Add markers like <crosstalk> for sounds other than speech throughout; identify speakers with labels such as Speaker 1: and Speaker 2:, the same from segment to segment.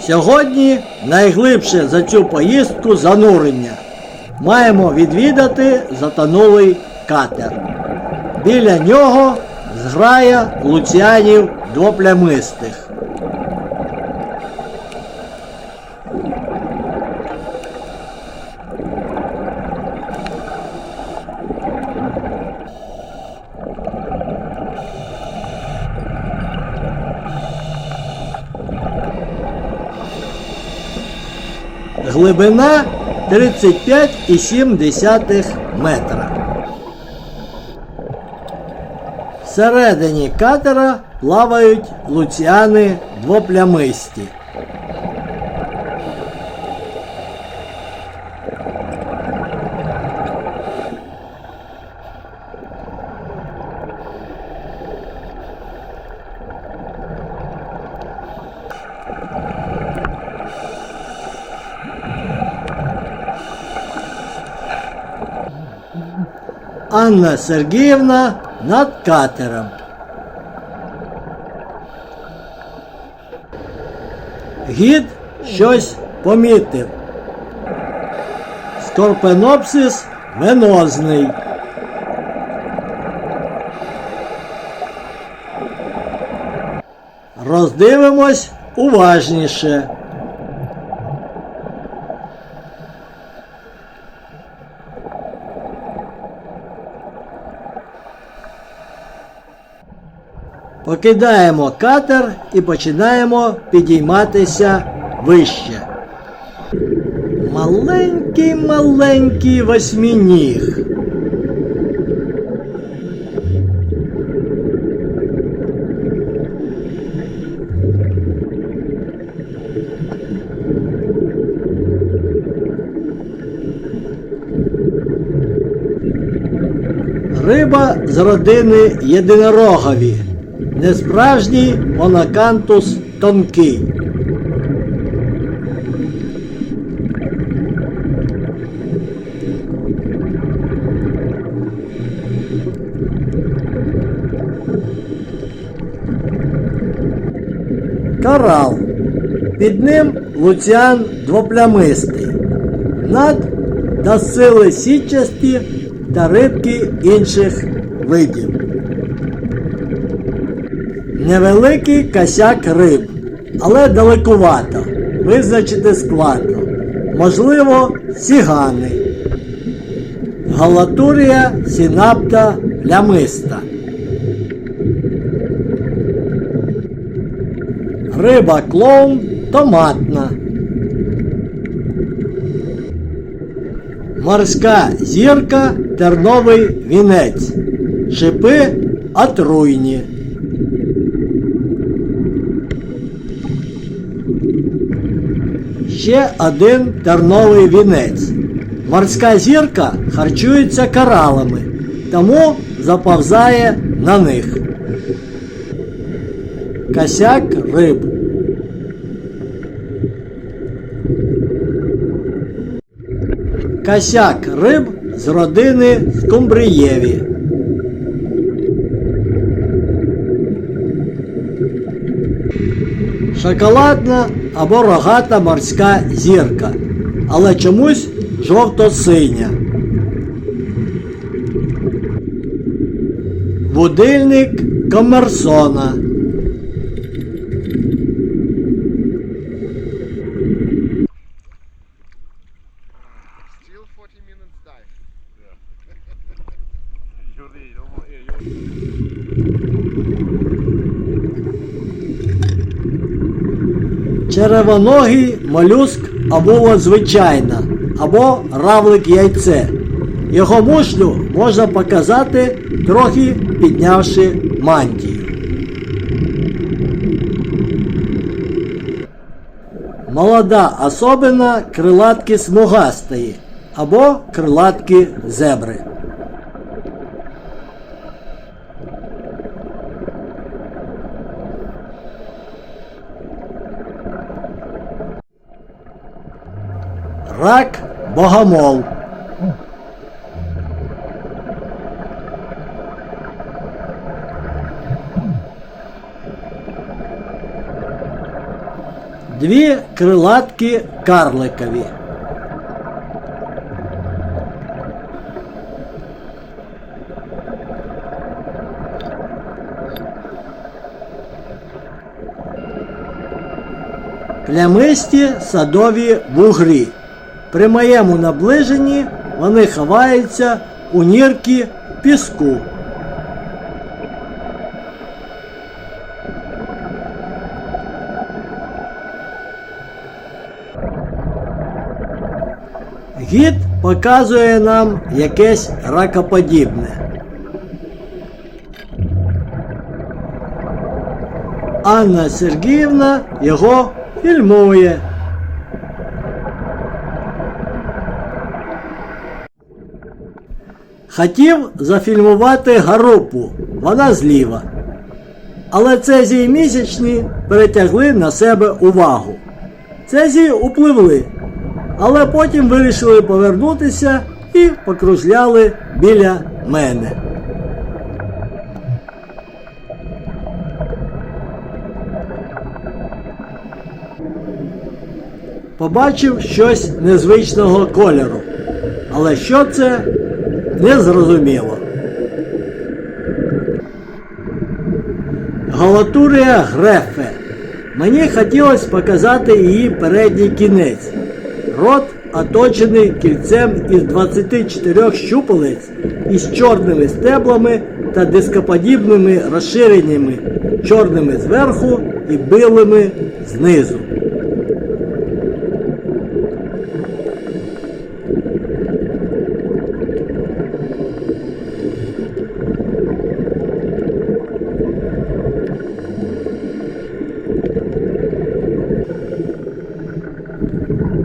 Speaker 1: Сьогодні найглибше за цю поїздку занурення. Маємо відвідати затонулий катер. Біля нього зграя луціанів двоплямистих. Глибина 35,7 метра. Всередині катера плавають луціани двоплямисті. Анна Сергіївна над катером. Гід щось помітив. Скорпенопсис венозний. Роздивимось уважніше. Покидаємо катер і починаємо підійматися вище. Маленький маленький восьмініг. Риба з родини єдинорогові. Несправжній монакантус тонкий. Корал. Під ним луціан двоплямистий. Над та сили сітчасті та рибки інших видів. Невеликий косяк риб, але далекувато. Визначити складно. Можливо, сігани. Галатурія синапта плямиста. Риба клоун томатна. Морська зірка терновий вінець. Шипи отруйні. Ще один терновий вінець. Морська зірка харчується коралами, тому заповзає на них. Косяк риб. Косяк риб з родини скумбриєві. Шоколадна або рогата морська зірка, але чомусь жовто-синя. Будильник комерсона. Черевоногий молюск або звичайна, або равлик яйце. Його мушлю можна показати, трохи піднявши мантію. Молода особина крилатки смугастої або крилатки зебри. Рак богомол. Дві крилатки карликові. Плямисті садові вугрі. При моєму наближенні вони ховаються у нірки піску. Гід показує нам якесь ракоподібне. Анна Сергіївна його фільмує. Хотів зафільмувати гарупу, вона зліва. Але цезії місячні перетягли на себе увагу. Цезії upливли, але потім вирішили повернутися і покружляли біля мене. Побачив щось незвичного кольору. Але що це не зрозуміло. Галатурія грефе. Мені хотілося показати її передній кінець. Рот оточений кільцем із 24 щупалець із чорними стеблами та дископодібними розширеннями, чорними зверху і білими знизу.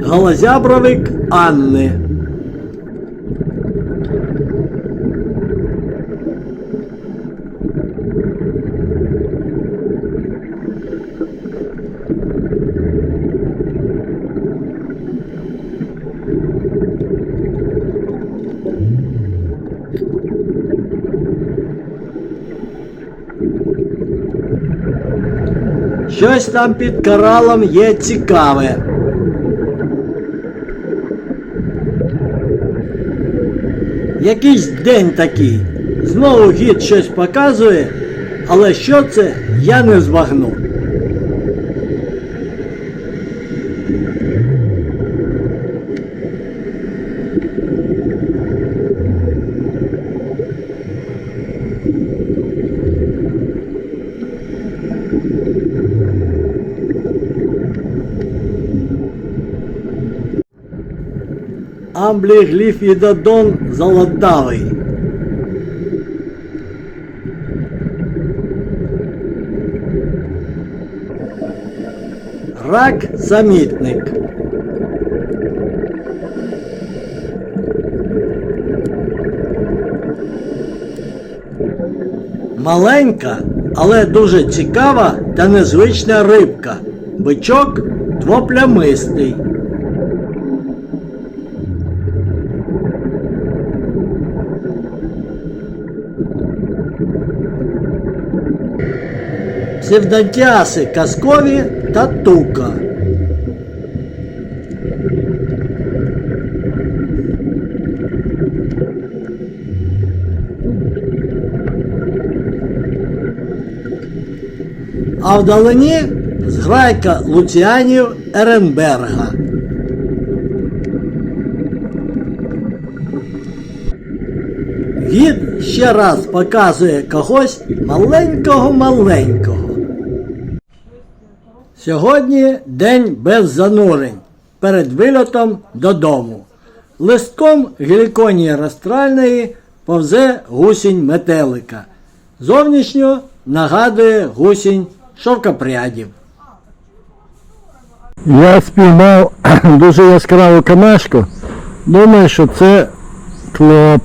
Speaker 1: Голозябровик Анни. Щось там під коралом є цікаве. Якийсь день такий. Знову гід щось показує, але що це, я не збагну. Амблігліфідодон золотавий. Рак самітник. Маленька, але дуже цікава та незвична рибка. Бичок двоплямистий. Псевдонтіаси казкові та тука. А вдалині зграйка луціанів Еренберга. Гід ще раз показує когось маленького-маленького. Сьогодні день без занурень перед вильотом додому. Листком геліконії растральної повзе гусінь метелика. Зовнішньо нагадує гусінь шовкопрядів.
Speaker 2: Я спіймав <clears throat> дуже яскраву камешку. Думаю, що це клоп.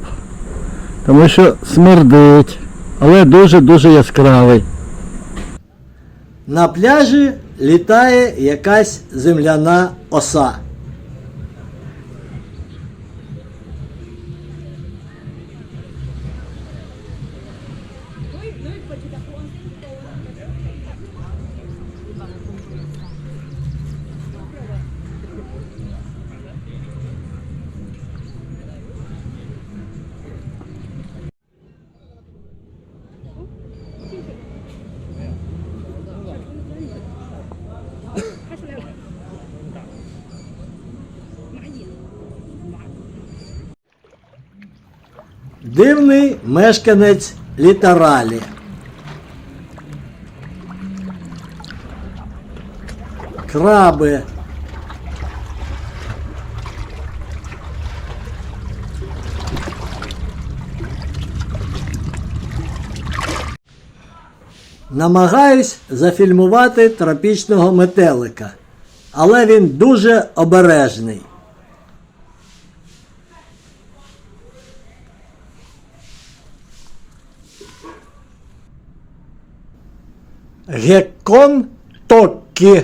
Speaker 2: Тому що смердить, але дуже-дуже яскравий.
Speaker 1: На пляжі літає якась земляна оса. Дивний мешканець літералі. Краби. Намагаюсь зафільмувати тропічного метелика, але він дуже обережний. Геккон Токкі.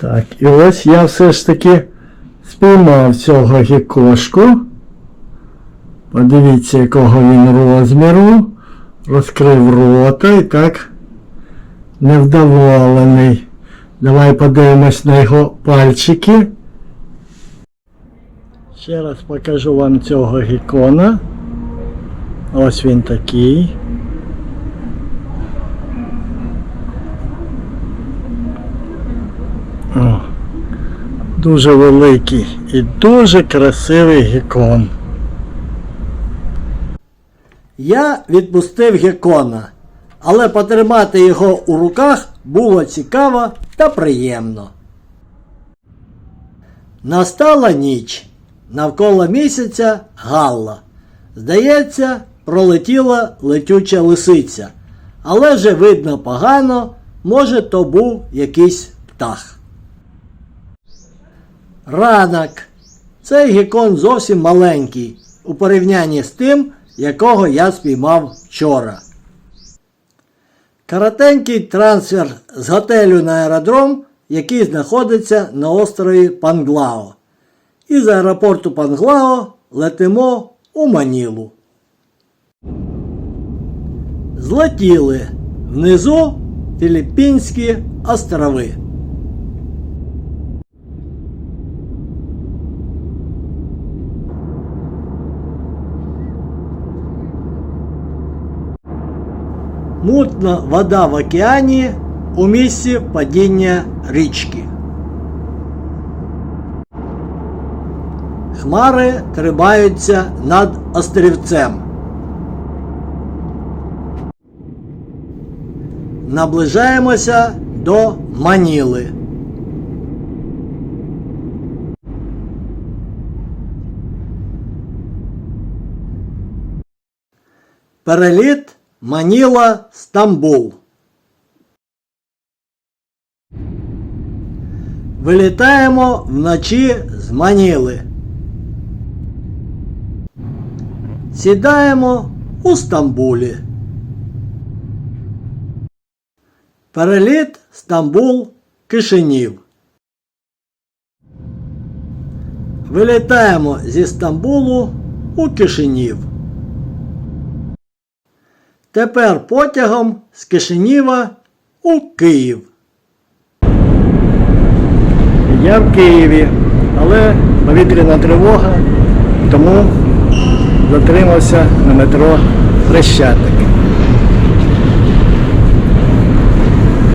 Speaker 2: Так, і ось я все ж таки спіймав цього гікошку. Подивіться, якого він розміру. Розкрив рота і так невдоволений. Давай подивимось на його пальчики. Ще раз покажу вам цього гікона. Ось він такий. О, дуже великий і дуже красивий гікон.
Speaker 1: Я відпустив геккона, але потримати його у руках було цікаво та приємно. Настала ніч. Навколо місяця Галла. Здається, пролетіла летюча лисиця, але вже видно погано, може, то був якийсь птах. Ранок. Цей гекон зовсім маленький у порівнянні з тим, якого я спіймав вчора. Коротенький трансфер з готелю на аеродром, який знаходиться на острові Панглао. І з аеропорту Панглао летимо у Манілу. Злетіли. Внизу Філіппінські острови. Мутна вода в океані у місці падіння річки. Хмари тримаються над острівцем. Наближаємося до Маніли. Переліт Маніла Стамбул. Вилітаємо вночі з Маніли. Сідаємо у Стамбулі. Переліт Стамбул Кишинів. Вилітаємо зі Стамбулу у Кишинів. Тепер потягом з Кишиніва у Київ.
Speaker 2: Я в Києві, але повітряна тривога, тому затримався на метро Хрещатик.